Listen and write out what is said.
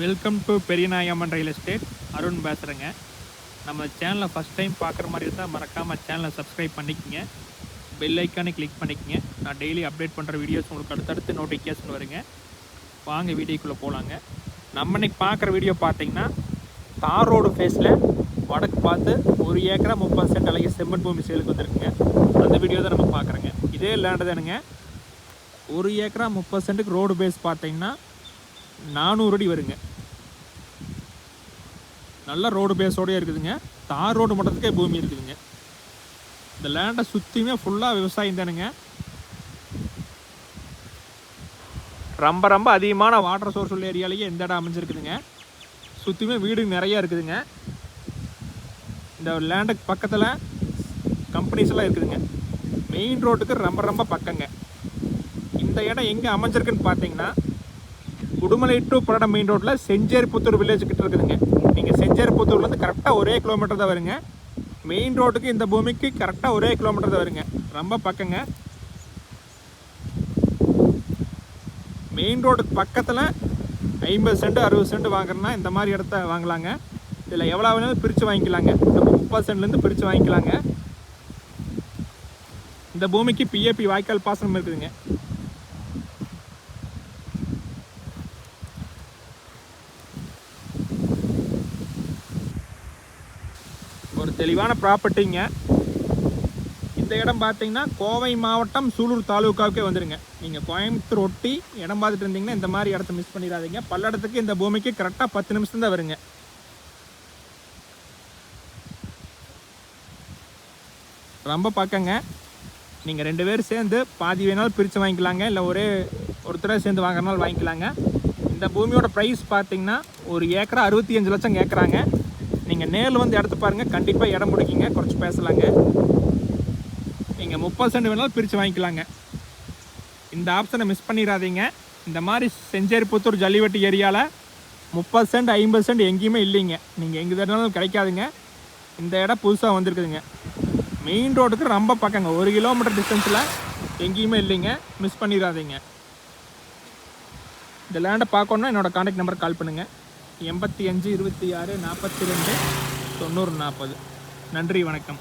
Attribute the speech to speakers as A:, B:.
A: Welcome to Periyanayamman real estate Arun பேசுகிறேங்க நம்ம சேனலை ஃபஸ்ட் டைம் பார்க்குற மாதிரி இருந்தால் மறக்காமல் சேனலை சப்ஸ்கிரைப் பண்ணிக்கோங்க. பெல் ஐக்கானே கிளிக் பண்ணிக்கோங்க. நான் டெய்லி அப்டேட் பண்ணுற வீடியோஸ் உங்களுக்கு அடுத்தடுத்து நோட்டிஃபிகேஷன் வருங்க. வாங்க வீடியோக்குள்ளே போகலாங்க நம்ம இன்னைக்கு பார்க்குற வீடியோ பார்த்தீங்கன்னா தார் ரோடு ஃபேஸில் வடக்கு பார்த்து ஒரு ஏக்கரா முப்பது சென்ட் அழகிய செம்மண் பூமி சேலுக்கு வந்திருக்குங்க. அந்த வீடியோ தான் நம்ம பார்க்குறோங்க. இதே லேண்டு தானுங்க. ஒரு ஏக்கரா முப்பது சென்ட்டுக்கு ரோடு பேஸ் பார்த்தீங்கன்னா நானூறு அடி வருங்க. நல்ல ரோடு பேஸோடய இருக்குதுங்க. தார் ரோடு மட்டத்துக்கே பூமி இருக்குதுங்க. இந்த லேண்டை சுற்றியுமே ஃபுல்லாக விவசாயம் தானுங்க. ரொம்ப ரொம்ப அதிகமான வாட்டர் சோர்ஸ் உள்ள ஏரியாலேயே இந்த இடம் அமைஞ்சிருக்குதுங்க. சுற்றியுமே வீடு நிறையா இருக்குதுங்க. இந்த லேண்டுக்கு பக்கத்தில் கம்பெனிஸ் எல்லாம் இருக்குதுங்க. மெயின் ரோட்டுக்கு ரொம்ப ரொம்ப பக்கங்க. இந்த இடம் எங்கே அமைஞ்சிருக்குன்னு பார்த்தீங்கன்னா உடுமலை டு புரட மெயின் ரோட்டில் செஞ்சேரிப்புத்தூர் வில்லேஜ் கிட்ட இருக்குதுங்க. நீங்கள் செஞ்சேரிப்புத்தூர்லேருந்து கரெக்டாக ஒரே கிலோமீட்டர் தான் வருங்க. மெயின் ரோட்டுக்கு இந்த பூமிக்கு கரெக்டாக ஒரே கிலோமீட்டர் தான் வருங்க. ரொம்ப பக்கங்க. மெயின் ரோடுக்கு பக்கத்தில் ஐம்பது சென்ட் அறுபது சென்ட் வாங்குறேன்னா இந்த மாதிரி இடத்த வாங்கலாங்க. இதில் எவ்வளோ வேணாலும் பிரித்து வாங்கிக்கலாங்க. நம்ம முப்பது சென்ட்லேருந்து பிரித்து வாங்கிக்கலாங்க. இந்த பூமிக்கு பிஏபி வாய்க்கால் பாசனம் இருக்குதுங்க. தெளிவான ப்ராப்பர்ட்டிங்க இந்த இடம் பார்த்தீங்கன்னா கோவை மாவட்டம் சூலூர் தாலுக்காவுக்கே வந்துடுங்க நீங்கள் கோயம்புத்தூர் ஒட்டி இடம் பார்த்துட்டு இருந்தீங்கன்னா இந்த மாதிரி இடத்த மிஸ் பண்ணிடாதீங்க. பல்லடத்துக்கு இந்த பூமிக்கு கரெக்டாக பத்து நிமிஷம் தான் வருங்க. ரொம்ப பக்கங்க. நீங்கள் ரெண்டு பேரும் சேர்ந்து பாதி வேணாலும் பிரித்து வாங்கிக்கலாங்க. இல்லை ஒரே ஒருத்தராக சேர்ந்து வாங்குறனாலும் வாங்கிக்கலாங்க. இந்த பூமியோட ப்ரைஸ் பார்த்தீங்கன்னா ஒரு ஏக்கரா அறுபத்தி அஞ்சு லட்சம் கேட்குறாங்க நீங்கள் நேரில் வந்து இடத்த பாருங்கள் கண்டிப்பாக இடம் பிடிக்கிங்க. குறைச்சி பேசலாங்க. நீங்கள் முப்பது சென்ட் வேணாலும் பிரித்து வாங்கிக்கலாங்க. இந்த ஆப்ஷனை மிஸ் பண்ணிடாதீங்க. இந்த மாதிரி செஞ்சேரிபுத்தூர் ஜல்லிவெட்டு ஏரியாவில் முப்பது சென்ட் ஐம்பது சென்ட் எங்கேயுமே இல்லைங்க. நீங்கள் எங்கே தேடினாலும் கிடைக்காதுங்க. இந்த இடம் புதுசாக வந்திருக்குதுங்க. மெயின் ரோடுக்கு ரொம்ப பக்கங்க. ஒரு கிலோமீட்டர் டிஸ்டன்ஸில் எங்கேயுமே இல்லைங்க. மிஸ் பண்ணிடாதீங்க. இந்த லேண்டை பார்க்கணுன்னா என்னோடய காண்டாக்ட் நம்பர் கால் பண்ணுங்கள் எண்பத்தி அஞ்சு இருபத்தி ஆறு நாற்பத்தி ரெண்டு தொண்ணூறு நாற்பது. நன்றி வணக்கம்.